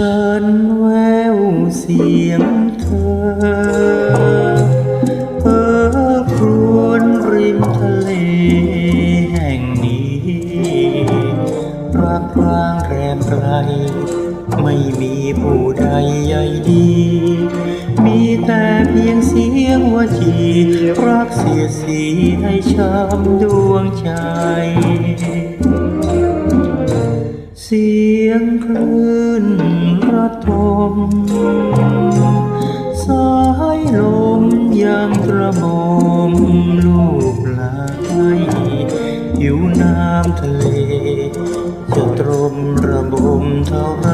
ฉันแววเสียงเธอเออครวญริมทะเลแห่งนี้รักร้างแรมไกลไม่มีผู้ใดใยดี มีแต่เพียงเสียงว่าจีรักเสียสีให้ช้ำดวงใจ เสียงคลื่นระทมสายลมยังกระหมอมลูกไหลผิวน้ำทะเลจะตรมระบมเท่าไร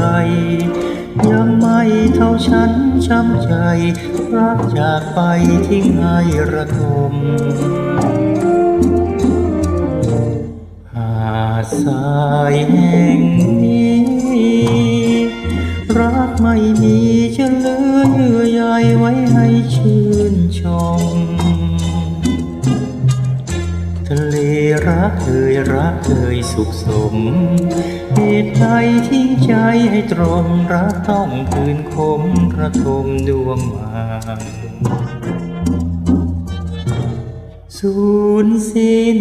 ยังไม่เท่าฉันช้ำใจรักจากไปทิ้งให้ระทมหาดทรายแห่ ม่มีจะเหลือเยื่อใยไว้ให้ชื่นชม ทะเลรักเอ่ยรักเอ่ยสุขสม เหตุใดทิ้งใจให้ตรมรักต้องคืนคมกระทมดวงมางสูญสิ้น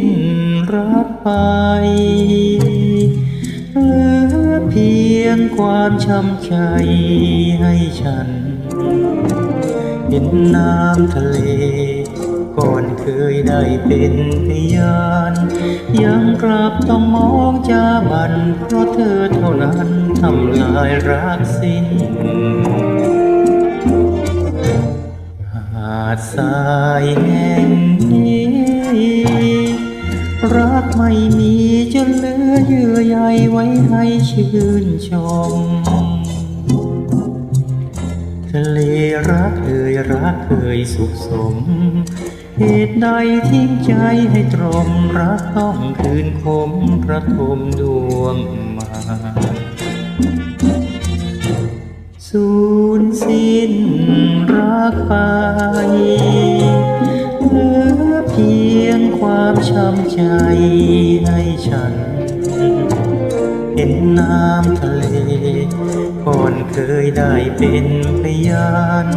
รักไปเยงความช้ำใจให้ฉัน เห็นน้ำทะเล ก่อนเคยได้เป็นพยาน ยังกลับต้องมองจาบัน เพราะเธอเท่านั้นทำลายรักสิ้นหาดทรายแห่งนี้ รักไม่มี ยไว้ให้ชื่นชม ทะเลรักเอ่ยรักเอ่ยสุขสม เหตุใดทิ้งใจให้ตรมรักต้องคืนคมกระทมดวงมาสูญสิ้นรักไปเหลือเพียงความช้ำใจให้ฉัน เห็นน้ำทะเลก่อนเคยได้เป็นพยาน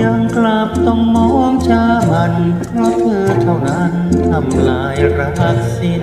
ยังกลับต้องมองจามันเพราะเธอเท่านั้นทำลายรักสิ้น